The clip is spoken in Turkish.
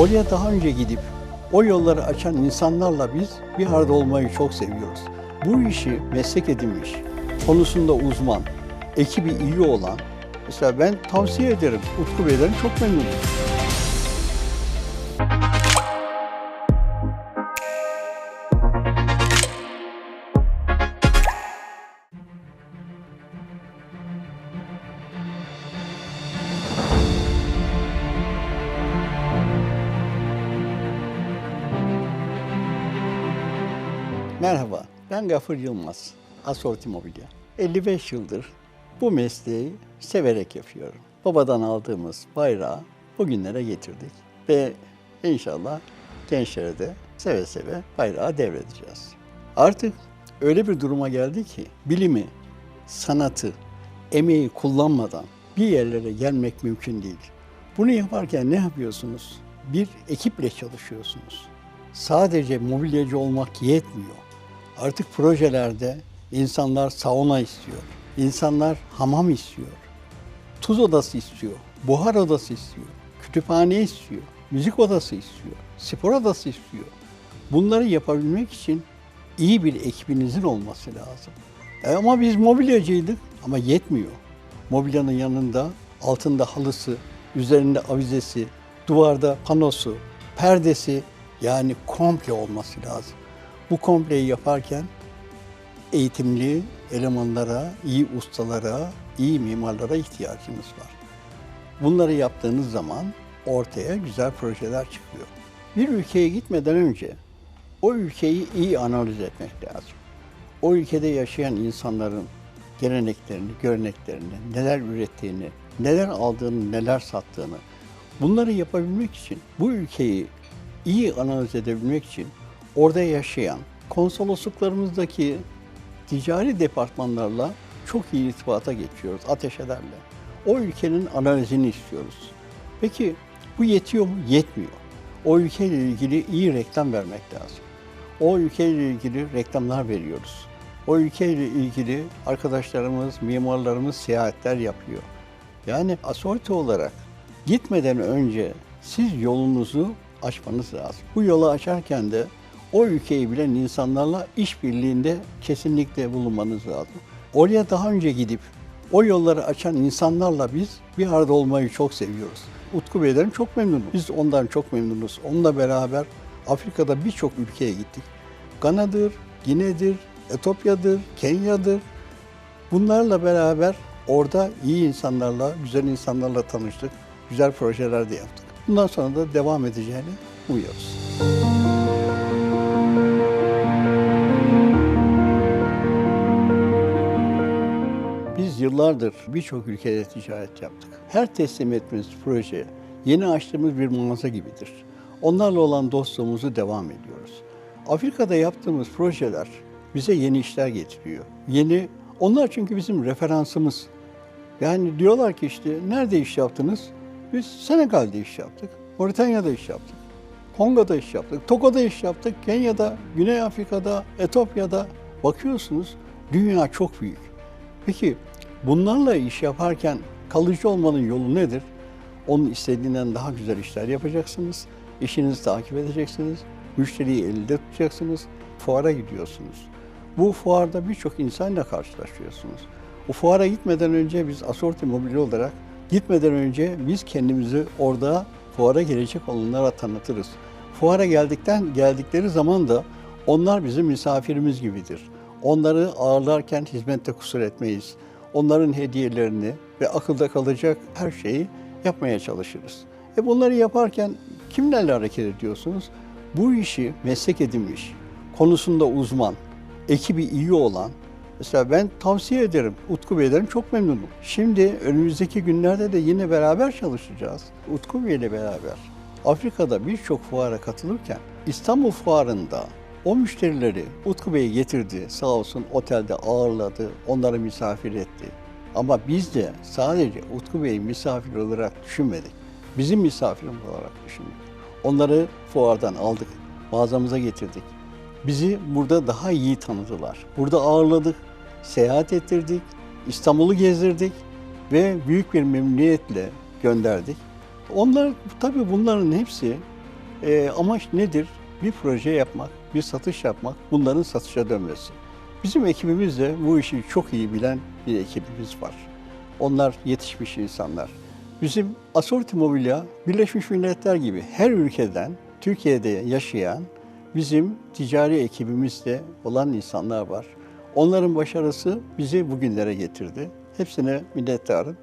Oraya daha önce gidip o yolları açan insanlarla biz bir arada olmayı çok seviyoruz. Bu işi meslek edinmiş, konusunda uzman, ekibi iyi olan, mesela ben tavsiye ederim. Utku Bey'den çok memnunum. Merhaba, ben Gafur Yılmaz, Asort Mobilya. 55 yıldır bu mesleği severek yapıyorum. Babadan aldığımız bayrağı bugünlere getirdik ve inşallah gençlere de seve seve bayrağı devredeceğiz. Artık öyle bir duruma geldi ki bilimi, sanatı, emeği kullanmadan bir yerlere gelmek mümkün değil. Bunu yaparken ne yapıyorsunuz? Bir ekiple çalışıyorsunuz. Sadece mobilyacı olmak yetmiyor. Artık projelerde insanlar sauna istiyor. İnsanlar hamam istiyor. Tuz odası istiyor. Buhar odası istiyor. Kütüphane istiyor. Müzik odası istiyor. Spor odası istiyor. Bunları yapabilmek için iyi bir ekibinizin olması lazım. E ama biz mobilyacıydık ama yetmiyor. Mobilyanın yanında altında halısı, üzerinde avizesi, duvarda panosu, perdesi yani komple olması lazım. Bu kompleyi yaparken eğitimli elemanlara, iyi ustalara, iyi mimarlara ihtiyacımız var. Bunları yaptığınız zaman ortaya güzel projeler çıkıyor. Bir ülkeye gitmeden önce o ülkeyi iyi analiz etmek lazım. O ülkede yaşayan insanların geleneklerini, göreneklerini, neler ürettiğini, neler aldığını, neler sattığını bunları yapabilmek için bu ülkeyi iyi analiz edebilmek için orada yaşayan konsolosluklarımızdaki ticari departmanlarla çok iyi irtibata geçiyoruz ateşelerle. O ülkenin analizini istiyoruz. Peki bu yetiyor mu? Yetmiyor. O ülkeyle ilgili iyi reklam vermek lazım. O ülkeyle ilgili reklamlar veriyoruz. O ülkeyle ilgili arkadaşlarımız, mimarlarımız seyahatler yapıyor. Yani asorti olarak gitmeden önce siz yolunuzu açmanız lazım. Bu yolu açarken de o ülkeyi bilen insanlarla işbirliğinde kesinlikle bulunmanız lazım. Oraya daha önce gidip o yolları açan insanlarla biz bir arada olmayı çok seviyoruz. Utku Bey'den çok memnunum. Biz ondan çok memnunuz. Onunla beraber Afrika'da birçok ülkeye gittik. Gana'dır, Gine'dir, Etopya'dır, Kenya'dır. Bunlarla beraber orada iyi insanlarla, güzel insanlarla tanıştık. Güzel projeler de yaptık. Bundan sonra da devam edeceğini umuyoruz. Biz yıllardır birçok ülkede ticaret yaptık. Her teslim ettiğimiz proje yeni açtığımız bir mağaza gibidir. Onlarla olan dostluğumuzu devam ediyoruz. Afrika'da yaptığımız projeler bize yeni işler getiriyor. Yeni, onlar çünkü bizim referansımız. Yani diyorlar ki işte nerede iş yaptınız? Biz Senegal'de iş yaptık, Moritanya'da iş yaptık, Kongo'da iş yaptık, Togo'da iş yaptık, Kenya'da, Güney Afrika'da, Etopya'da. Bakıyorsunuz dünya çok büyük. Peki bunlarla iş yaparken kalıcı olmanın yolu nedir? Onun istediğinden daha güzel işler yapacaksınız. İşinizi takip edeceksiniz. Müşteriyi elde tutacaksınız. Fuara gidiyorsunuz. Bu fuarda birçok insanla karşılaşıyorsunuz. Bu fuara gitmeden önce biz Asorti Mobilya olarak gitmeden önce biz kendimizi orada fuara gelecek olanlara tanıtırız. Fuara geldikten geldikleri zaman da onlar bizim misafirimiz gibidir. Onları ağırlarken hizmette kusur etmeyiz. Onların hediyelerini ve akılda kalacak her şeyi yapmaya çalışırız. E bunları yaparken kimlerle hareket ediyorsunuz? Bu işi meslek edinmiş, konusunda uzman, ekibi iyi olan, mesela ben tavsiye ederim, Utku Bey'den çok memnunum. Şimdi önümüzdeki günlerde de yine beraber çalışacağız. Utku Bey ile beraber Afrika'da birçok fuara katılırken İstanbul Fuarı'nda o müşterileri Utku Bey getirdi. Sağ olsun otelde ağırladı, onları misafir etti. Ama biz de sadece Utku Bey'i misafir olarak düşünmedik. Bizim misafirimiz olarak düşündük. Onları fuardan aldık, mağazamıza getirdik. Bizi burada daha iyi tanıdılar. Burada ağırladık, seyahat ettirdik, İstanbul'u gezdirdik ve büyük bir memnuniyetle gönderdik. Onlar tabii bunların hepsi Ee, amaç nedir? Bir proje yapmak, bir satış yapmak, bunların satışa dönmesi. Bizim ekibimiz de bu işi çok iyi bilen bir ekibimiz var. Onlar yetişmiş insanlar. Bizim Asorti Mobilya, Birleşmiş Milletler gibi her ülkeden Türkiye'de yaşayan bizim ticari ekibimizde olan insanlar var. Onların başarısı bizi bugünlere getirdi. Hepsine minnettarım.